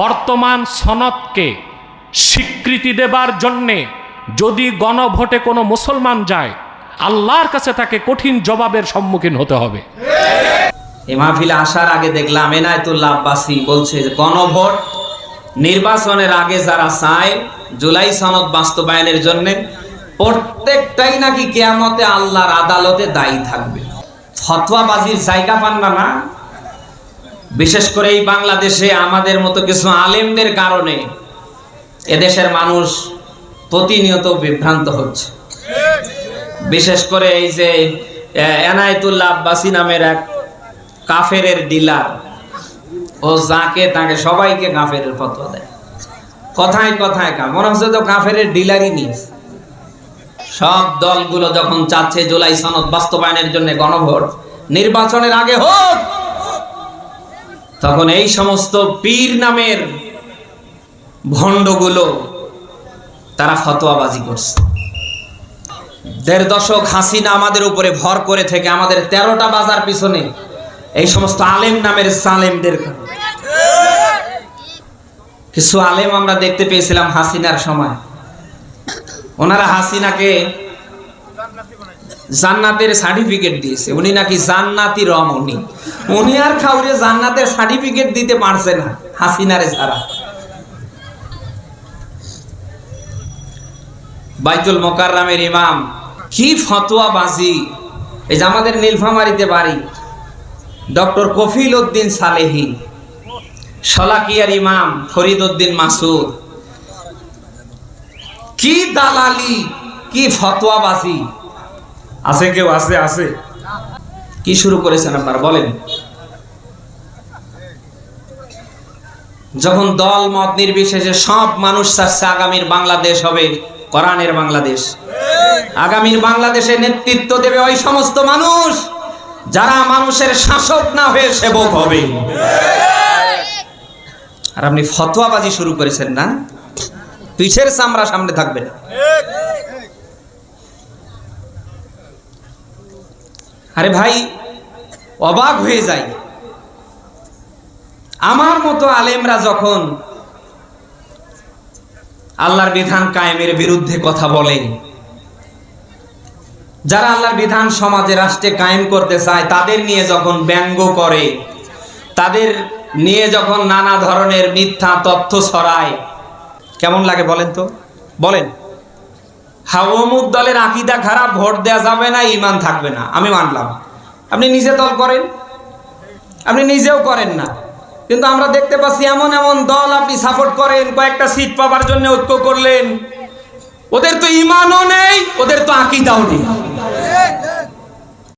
বর্তমান সনদকে স্বীকৃতি দেবার জন্যে যদি গণভোটে কোনো মুসলমান যায়, আল্লাহর কাছে তাকে কঠিন জবাবের সম্মুখীন হতে হবে। মাহফিলে আসার আগে দেখলাম এনায়তুল্লাহ আব্বাসী বলছে যে গণভোট নির্বাচনের আগে যারা চায়, জুলাই সনদ বাস্তবায়নের জন্য প্রত্যেকটাই নাকি কেয়ামতে আল্লাহর আদালতে দায়ী থাকবে। ফতোয়াবাজির জায়গা পান না না? বিশেষ করে এই বাংলাদেশে আমাদের মতো কিছু আলেমদের কারণে এদেশের মানুষ প্রতিনিয়ত বিভ্রান্ত হচ্ছে। বিশেষ করে এই যে আহ, এনায়েতুল্লাহ আব্বাসী নামের এক কাফেরের ডিলার ও যাকে তাকে সবাইকে কাফের ফতোয়া দেয়। কথায় কথায় কা মনে হচ্ছে তো কাফের ডিলারই নি সব দলগুলো যখন চাচ্ছে জুলাই সনদ বাস্তবায়নের জন্য গণভোট নির্বাচনের আগে হোক তখন এই সমস্ত পীর নামের ভণ্ডগুলো তারা ফতোয়াবাজি করছে। দেড় দশক হাসিনা আমাদের উপরে ভর করে থেকে আমাদের তেরোটা বাজার পিছনে এই সমস্ত আলেম নামের সালেমদের কিছু আলেম আমরা দেখতে পেয়েছিলাম হাসিনার সময়। ওনারা হাসিনাকে জান্নাতের সার্টিফিকেট দিয়েছে। উনি নাকি জান্নাতি রমণী উনি উনি আর খাউরে জান্নাতের সার্টিফিকেট দিতে পারছে না, হাসিনারে ছাড়া বাইতুল মোকাররামের ইমাম, কি ফতোয়া বাজি এই যে আমাদের নীলফামারিতে বাড়ি, ডক্টর কফিল উদ্দিন সালেহি, শলাকিয়ার ইমাম ফরিদ উদ্দিন মাসুদ। কি দালালি, কি ফতোয়া বাজি আছে কেউ? আছে আছে। কি শুরু করেছেন আপনারা? বলেন। যখন দল, মত নির্বিশেষে সব মানুষ চাচ্ছে আগামীর বাংলাদেশ হবে, কোরআনের বাংলাদেশ। আগামীর বাংলাদেশে নেতৃত্ব দেবে ওই সমস্ত মানুষ, যারা মানুষের শাসক না হয়ে সেবক হবে। আর আপনি ফতোয়াবাজি শুরু করেছেন না? পিছের চামড়া সামনে থাকবে না। আরে ভাই, অবাক হয়ে যায় আমার মতো আলেমরা যখন আল্লাহর বিধান কায়েমের বিরুদ্ধে কথা বলে, যারা আল্লাহর বিধান সমাজে রাষ্ট্রে কায়েম করতে চায়, তাদের নিয়ে যখন ব্যঙ্গ করে, তাদের নিয়ে যখন নানা ধরনের মিথ্যা তথ্য ছড়ায়, কেমন লাগে বলেন তো? বলেন। অমুক দলের আকিদা খারাপ, ভোট দেওয়া যাবে না, ইমান থাকবে না। আমি মানলাম। আপনি নিজে দল করেন। আপনি নিজেও করেন না। কিন্তু আমরা দেখতে পাচ্ছি এমন এমন দল আপনি সাপোর্ট করেন, কয়েকটা সিট পাবার জন্য ঐক্য করলেন। ওদের তো ইমানও নেই, ওদের তো আকিদাও নেই।